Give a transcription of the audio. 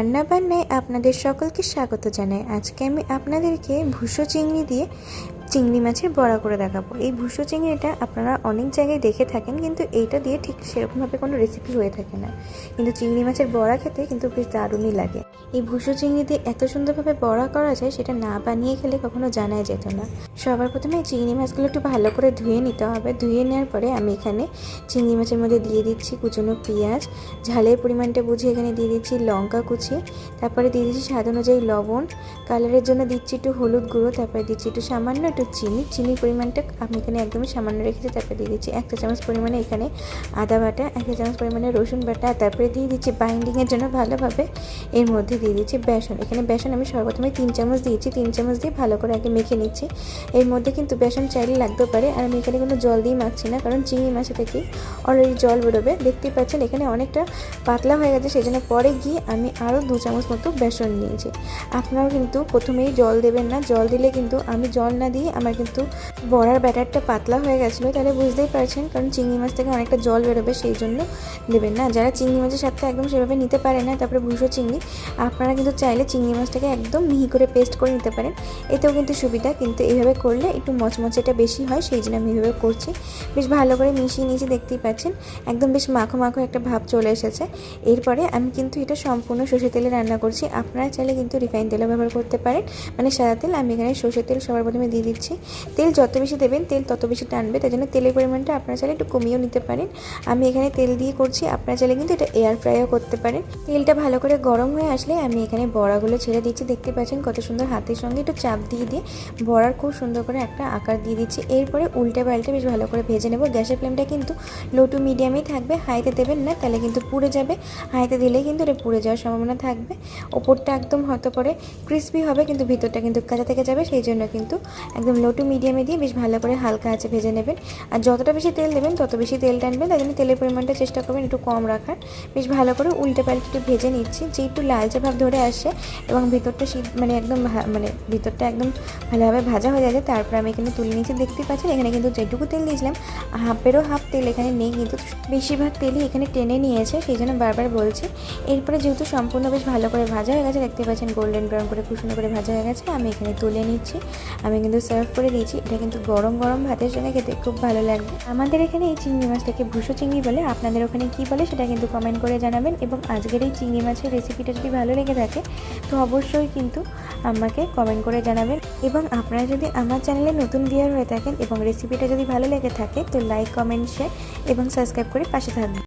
রান্না বান্নায় আপনাদের সকলকে স্বাগত জানাই। আজকে আমি আপনাদেরকে ভুসো চিংড়ি দিয়ে চিংড়ি মাছের বড়া করে দেখাবো। এই ভুসো চিংড়িটা আপনারা অনেক জায়গায় দেখে থাকেন, কিন্তু এইটা দিয়ে ঠিক সেরকমভাবে কোনো রেসিপি হয়ে থাকে না। কিন্তু চিংড়ি মাছের বড়া খেতে কিন্তু বেশ দারুণই লাগে। এই ভুসো চিংড়ি দিয়ে এত সুন্দরভাবে বড়া করা যায়, সেটা না বানিয়ে খেলে কখনো জানাই যেত না। সবার প্রথমে চিংড়ি মাছগুলো একটু ভালো করে ধুয়ে নিতে হবে। ধুয়ে নেওয়ার পরে আমি এখানে চিংড়ি মাছের মধ্যে দিয়ে দিচ্ছি কুচনো পেঁয়াজ। ঝালের পরিমাণটা বুঝে এখানে দিয়ে দিচ্ছি লঙ্কা কুচি। তারপরে দিয়ে দিচ্ছি স্বাদ অনুযায়ী লবণ। কালারের জন্য দিচ্ছি একটু হলুদ গুঁড়ো, তারপরে দিচ্ছি একটু সামান্য একটু চিনি। চিনির পরিমাণটা আমি এখানে একদমই সামান্য রেখেছি, তারপরে দিয়ে দিচ্ছি একটা চামচ পরিমাণে এখানে আদা বাটা একটা চামচ পরিমাণে রসুন বাটা, তারপরে দিয়ে দিচ্ছি বাইন্ডিংয়ের জন্য ভালোভাবে এর মধ্যে দিয়ে দিচ্ছি বেসন। এখানে বেসন আমি সর্বপ্রথমে তিন চামচ দিয়েছি। তিন চামচ দিয়ে ভালো করে আগে মেখে নিচ্ছি। এর মধ্যে কিন্তু বেসন চাইলে লাগতেও পারে, আর আমি এখানে কোনো জল দিয়ে মাখছি না, কারণ চিংড়ি মাছে থেকে অলরেডি জল বেরোবে। দেখতেই পাচ্ছেন এখানে অনেকটা পাতলা হয়ে গেছে সেই জন্য পরে গিয়ে আমি আরও দু চামচ মতো বেসন নিয়েছি। আপনারাও কিন্তু প্রথমেই জল দেবেন না, জল দিলে কিন্তু আমি জল না দিয়ে আমার কিন্তু বড়ার ব্যাটারটা পাতলা হয়ে গেছিল, তাহলে বুঝতেই পারছেন, কারণ চিংড়ি মাছ থেকে অনেকটা জল বেরোবে, সেই জন্য দেবেন না। যারা চিংড়ি মাছের সাথে একদম সেভাবে নিতে পারে না, তারপরে ভুষো চিংড়ি, আপনারা কিন্তু চাইলে চিংড়ি মাছটাকে একদম মিহি করে পেস্ট করে নিতে পারেন, এতেও কিন্তু সুবিধা, কিন্তু এইভাবে করলে একটু মচমচেটা বেশি হয়, সেই জন্য আমি এইভাবে করছি। বেশ ভালো করে মিশিয়ে নিয়েছি, দেখতেই পাচ্ছেন। একদম বেশ মাখো মাখো একটা ভাব চলে এসেছে। এরপরে আমি কিন্তু এটা সম্পূর্ণ সর্ষে তেলে রান্না করছি। আপনারা চাইলে কিন্তু রিফাইন তেলও ব্যবহার করতে পারেন। মানে সাদা তেল আমি এখানে সর্ষের তেল সবার প্রথমে দিয়ে দিচ্ছি। তেল যত বেশি দেবেন, তেল তত বেশি টানবে। তাই জন্য তেলের পরিমাণটা আপনারা চাইলে একটু কমিয়েও নিতে পারেন। আমি এখানে তেল দিয়ে করছি। আপনারা চাইলে কিন্তু এটা এয়ার ফ্রাইও করতে পারেন। তেলটা ভালো করে গরম হয়ে আসলে আমি এখানে বড়াগুলো ছেড়ে দিচ্ছি। দেখতে পাচ্ছেন কত সুন্দর হাতের সঙ্গে একটু চাপ দিয়ে দিয়ে। বড়ার খুব সুন্দর করে একটা আকার দিয়ে দিচ্ছি। এরপরে উল্টে পাল্টে বেশ ভালো করে ভেজে নেব। গ্যাসের ফ্লেমটা কিন্তু লো টু মিডিয়ামেই থাকবে। হাইতে দেবেন না, তাহলে কিন্তু পুড়ে যাবে। হাইতে দিলে কিন্তু এটা পুড়ে যাওয়ার সম্ভাবনা থাকবে। ওপরটা একদম হয়তো পরে ক্রিস্পি হবে, কিন্তু ভিতরটা কিন্তু কাঁচা থেকে যাবে। সেই জন্য কিন্তু একদম লো টু মিডিয়ামে দিয়ে বেশ ভালো করে হালকা আছে ভেজে নেবেন। আর যতটা বেশি তেল দেবেন, তত বেশি তেল টানবেন তাই জন্য তেলের পরিমাণটা চেষ্টা করবেন একটু কম রাখার। বেশ ভালো করে উল্টে পাল্টে একটু ভেজে নিচ্ছি। যে একটু লালচে ভাব ধরে আসে এবং ভিতরটা মানে একদম মানে ভিতরটা একদম ভালোভাবে ভাজা হয়ে যাবে তারপর আমি এখানে তুলে নিয়েছি, দেখতে পাচ্ছেন? এখানে কিন্তু যেটুকু তেল দিয়েছিলাম, হাফেরও হাফ তেল এখানে নেই, কিন্তু বেশিরভাগ তেলই এখানে টেনে নিয়েছে, সেই জন্য বারবার বলছি। এরপরে যেহেতু সম্পূর্ণ বেশ ভালো করে ভাজা হয়ে গেছে, দেখতে পাচ্ছেন গোল্ডেন ব্রাউন করে খুব করে ভাজা হয়ে গেছে, আমি এখানে তুলে নিচ্ছি। আমি কিন্তু সার্ভ করে দিয়েছি, এটা কিন্তু গরম গরম ভাতের সঙ্গে খেতে খুব ভালো লাগবে। আমাদের এখানে এই চিংড়ি মাছটাকে ভুসো চিংড়ি বলে, আপনাদের ওখানে কি বলে সেটা কিন্তু কমেন্ট করে জানাবেন, এবং আজকের এই চিংড়ি মাছের রেসিপিটা যদি ভালো লেগে থাকে, তো অবশ্যই কিন্তু আমাকে কমেন্ট করে জানাবেন। এবং আপনারা যদি আমার চ্যানেলে নতুন ভিউয়ার হয়ে থাকেন এবং রেসিপিটা যদি ভালো লেগে থাকে, তো লাইক কমেন্ট শেয়ার এবং সাবস্ক্রাইব করে পাশে থাকবেন।